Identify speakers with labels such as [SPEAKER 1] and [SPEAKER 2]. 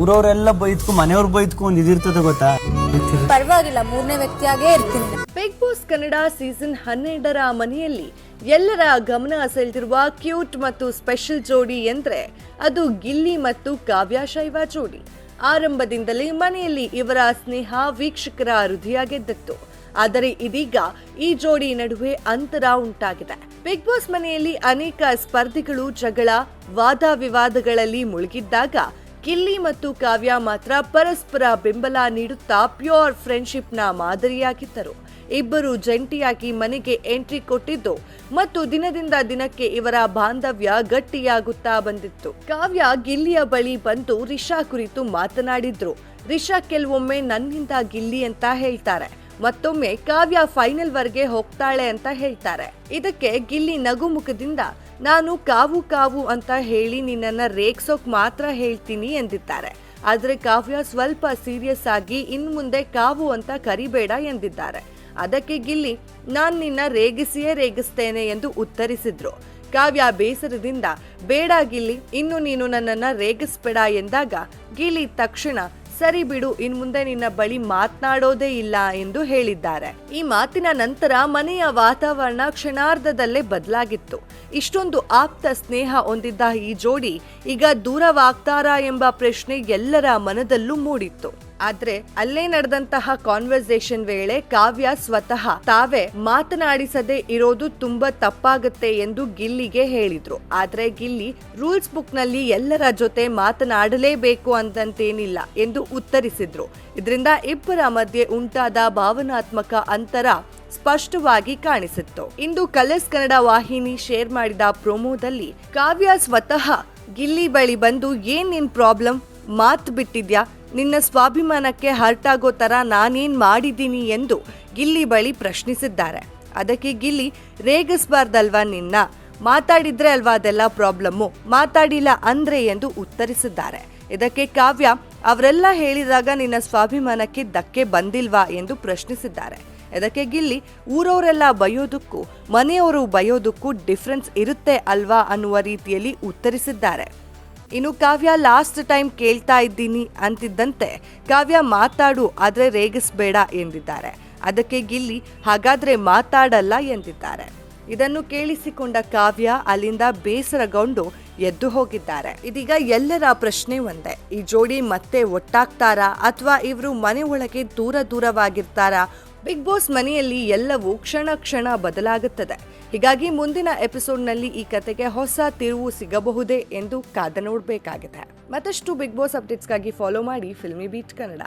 [SPEAKER 1] ಊರವರೆಲ್ಲ ಬೈತ್ಕೊ ಮನೆಯವ್ರು ಬೈತ್ಕೊ ಒಂದ್ ಇದಿರ್ತದೆ ಗೊತ್ತಾ?
[SPEAKER 2] ಪರವಾಗಿಲ್ಲ ಮೂರನೇ ವ್ಯಕ್ತಿಯಾಗೇ ಇರ್ತೀನಿ.
[SPEAKER 3] ಬಿಗ್ ಬಾಸ್ ಕನ್ನಡ ಸೀಸನ್ ಹನ್ನೆರಡರ ಮನೆಯಲ್ಲಿ ಎಲ್ಲರ ಗಮನ ಸೆಳೆದಿರುವ ಕ್ಯೂಟ್ ಮತ್ತು ಸ್ಪೆಷಲ್ ಜೋಡಿ ಎಂದ್ರೆ ಅದು ಗಿಲ್ಲಿ ಮತ್ತು ಕಾವ್ಯ ಶೈವ ಜೋಡಿ. ಆರಂಭದಿಂದಲೇ ಮನೆಯಲ್ಲಿ ಇವರ ಸ್ನೇಹ ವೀಕ್ಷಕರ ಹೃದಯ ಗೆದ್ದಿತ್ತು ಆದರೆ ಇದೀಗ ಈ ಜೋಡಿ ನಡುವೆ ಅಂತರ ಉಂಟಾಗಿದೆ. ಬಿಗ್ ಬಾಸ್ ಮನೆಯಲ್ಲಿ ಅನೇಕ ಸ್ಪರ್ಧಿಗಳು ಜಗಳ ವಾದ ವಿವಾದಗಳಲ್ಲಿ ಮುಳುಗಿದ್ದಾಗ ಗಿಲ್ಲಿ ಮತ್ತು ಕಾವ್ಯ ಮಾತ್ರ ಪರಸ್ಪರ ಬೆಂಬಲ ನೀಡುತ್ತಾ ಪ್ಯೂರ್ ಫ್ರೆಂಡ್ಶಿಪ್ನ ಮಾದರಿಯಾಗಿದ್ದರು. ಇಬ್ಬರು ಜಂಟಿಯಾಗಿ ಮನೆಗೆ ಎಂಟ್ರಿ ಕೊಟ್ಟಿದ್ದು ಮತ್ತು ದಿನದಿಂದ ದಿನಕ್ಕೆ ಇವರ ಬಾಂಧವ್ಯ ಗಟ್ಟಿಯಾಗುತ್ತಾ ಬಂದಿತ್ತು. ಕಾವ್ಯ ಗಿಲ್ಲಿಯ ಬಳಿ ಬಂದು ರಿಷಾ ಕುರಿತು ಮಾತನಾಡಿದ್ರು. ರಿಷಾ, ಕೆಲವೊಮ್ಮೆ ನನ್ನಿಂದ ಗಿಲ್ಲಿ ಅಂತ ಹೇಳ್ತಾರೆ. ಮತ್ತೊಮ್ಮೆ ಕಾವ್ಯ ಫೈನಲ್ ವರ್ಗೆ ಹೋಗ್ತಾಳೆ ಅಂತ ಹೇಳ್ತಾರೆ. ಇದಕ್ಕೆ ಗಿಲ್ಲಿ ನಗುಮುಖದಿಂದ, ನಾನು ಕಾವು ಕಾವು ಅಂತ ಹೇಳಿ ನಿನ್ನನ್ನ ರೇಗ್ಸೋಕ್ ಮಾತ್ರ ಹೇಳ್ತೀನಿ ಎಂದಿದ್ದಾರೆ. ಆದರೆ ಕಾವ್ಯ ಸ್ವಲ್ಪ ಸೀರಿಯಸ್ ಆಗಿ ಇನ್ನು ಮುಂದೆ ಕಾವು ಅಂತ ಕರಿಬೇಡ ಎಂದಿದ್ದಾರೆ. ಅದಕ್ಕೆ ಗಿಲ್ಲಿ, ನಾನು ನಿನ್ನ ರೇಗಿಸಿಯೇ ರೇಗಿಸ್ತೇನೆ ಎಂದು ಉತ್ತರಿಸಿದ್ರು. ಕಾವ್ಯ ಬೇಸರದಿಂದ, ಬೇಡ ಗಿಲ್ಲಿ, ಇನ್ನು ನೀನು ನನ್ನನ್ನ ರೇಗಿಸ್ಬೇಡ ಎಂದಾಗ, ಗಿಲ್ಲಿ ತಕ್ಷಣ ಸರಿ ಬಿಡು, ಇನ್ ಮುಂದೆ ನಿನ್ನ ಬಳಿ ಮಾತನಾಡೋದೇ ಇಲ್ಲ ಎಂದು ಹೇಳಿದ್ದಾರೆ. ಈ ಮಾತಿನ ನಂತರ ಮನೆಯ ವಾತಾವರಣ ಕ್ಷಣಾರ್ಧದಲ್ಲೇ ಬದಲಾಗಿತ್ತು. ಇಷ್ಟೊಂದು ಆಪ್ತ ಸ್ನೇಹ ಹೊಂದಿದ್ದ ಈ ಜೋಡಿ ಈಗ ದೂರವಾಗ್ತಾರಾ ಎಂಬ ಪ್ರಶ್ನೆ ಎಲ್ಲರ ಮನದಲ್ಲೂ ಮೂಡಿತ್ತು. ಆದ್ರೆ ಅಲ್ಲೇ ನಡೆದಂತಹ ಕಾನ್ವರ್ಸೇಷನ್ ವೇಳೆ ಕಾವ್ಯ ಸ್ವತಃ ತಾವೇ ಮಾತನಾಡಿಸದೆ ಇರೋದು ತುಂಬಾ ತಪ್ಪಾಗುತ್ತೆ ಎಂದು ಗಿಲ್ಲಿಗೆ ಹೇಳಿದ್ರು. ಆದ್ರೆ ಗಿಲ್ಲಿ ರೂಲ್ಸ್ ಬುಕ್ನಲ್ಲಿ ಎಲ್ಲರ ಜೊತೆ ಮಾತನಾಡಲೇಬೇಕು ಅಂತಂತೇನಿಲ್ಲ ಎಂದು ಉತ್ತರಿಸಿದ್ರು. ಇದರಿಂದ ಇಬ್ಬರ ಮಧ್ಯೆ ಉಂಟಾದ ಭಾವನಾತ್ಮಕ ಅಂತರ ಸ್ಪಷ್ಟವಾಗಿ ಕಾಣಿಸಿತ್ತು. ಇಂದು ಕಲರ್ಸ್ ಕನ್ನಡ ವಾಹಿನಿ ಶೇರ್ ಮಾಡಿದ ಪ್ರೊಮೋದಲ್ಲಿ ಕಾವ್ಯ ಸ್ವತಃ ಗಿಲ್ಲಿ ಬಳಿ ಬಂದು ಏನ್ ನಿನ್ ಪ್ರಾಬ್ಲಮ್ ಮಾತ್ ಬಿಟ್ಟಿದ್ಯಾ? ನಿನ್ನ ಸ್ವಾಭಿಮಾನಕ್ಕೆ ಹರ್ಟ್ ಆಗೋ ತರ ನಾನೇನ್ ಮಾಡಿದ್ದೀನಿ ಎಂದು ಗಿಲ್ಲಿ ಬಳಿ ಪ್ರಶ್ನಿಸಿದ್ದಾರೆ. ಅದಕ್ಕೆ ಗಿಲ್ಲಿ, ರೇಗಿಸ್ಬಾರ್ದಲ್ವಾ ನಿನ್ನ? ಮಾತಾಡಿದ್ರೆ ಅಲ್ವಾ ಅದೆಲ್ಲ ಪ್ರಾಬ್ಲಮ್ಮು? ಮಾತಾಡಿಲ್ಲ ಅಂದ್ರೆ? ಎಂದು ಉತ್ತರಿಸಿದ್ದಾರೆ. ಇದಕ್ಕೆ ಕಾವ್ಯ, ಅವರೆಲ್ಲ ಹೇಳಿದಾಗ ನಿನ್ನ ಸ್ವಾಭಿಮಾನಕ್ಕೆ ಧಕ್ಕೆ ಬಂದಿಲ್ವಾ? ಎಂದು ಪ್ರಶ್ನಿಸಿದ್ದಾರೆ. ಇದಕ್ಕೆ ಗಿಲ್ಲಿ, ಊರವರೆಲ್ಲ ಬಯೋದಕ್ಕೂ, ಮನೆಯವರು ಬಯೋದಕ್ಕೂ ಡಿಫ್ರೆನ್ಸ್ ಇರುತ್ತೆ ಅಲ್ವಾ? ಅನ್ನುವ ರೀತಿಯಲ್ಲಿ ಉತ್ತರಿಸಿದ್ದಾರೆ. ಇನ್ನು ಕಾವ್ಯ ಲಾಸ್ಟ್ ಟೈಮ್ ಕೇಳ್ತಾ ಇದ್ದೀನಿ ಅಂತಿದ್ದಂತೆ ಕಾವ್ಯ ಮಾತಾಡು, ಆದರೆ ರೇಗಿಸ್ಬೇಡ ಎಂದಿದ್ದಾರೆ. ಅದಕ್ಕೆ ಗಿಲ್ಲಿ ಹಾಗಾದ್ರೆ ಮಾತಾಡಲ್ಲ ಎಂದಿದ್ದಾರೆ. ಇದನ್ನು ಕೇಳಿಸಿಕೊಂಡ ಕಾವ್ಯ ಅಲ್ಲಿಂದ ಬೇಸರಗೊಂಡು ಎದ್ದು ಹೋಗಿದ್ದಾರೆ. ಇದೀಗ ಎಲ್ಲರ ಪ್ರಶ್ನೆ ಒಂದೇ, ಈ ಜೋಡಿ ಮತ್ತೆ ಒಟ್ಟಾಗ್ತಾರಾ ಅಥವಾ ಇವರು ಮನೆ ಒಳಗೆ ದೂರ ದೂರವಾಗಿರ್ತಾರಾ? ಬಿಗ್ ಬಾಸ್ ಮನೆಯಲ್ಲಿ ಎಲ್ಲವೂ ಕ್ಷಣ ಕ್ಷಣ ಬದಲಾಗುತ್ತದೆ. ಹೀಗಾಗಿ ಮುಂದಿನ ಎಪಿಸೋಡ್ನಲ್ಲಿ ಈ ಕತೆಗೆ ಹೊಸ ತಿರುವು ಸಿಗಬಹುದೇ ಎಂದು ಕಾದ ನೋಡಬೇಕಾಗಿದೆ. ಮತ್ತಷ್ಟು ಬಿಗ್ ಬಾಸ್ ಅಪ್ಡೇಟ್ಸ್ಗಾಗಿ ಫಾಲೋ ಮಾಡಿ ಫಿಲ್ಮಿ ಬೀಟ್ ಕನ್ನಡ.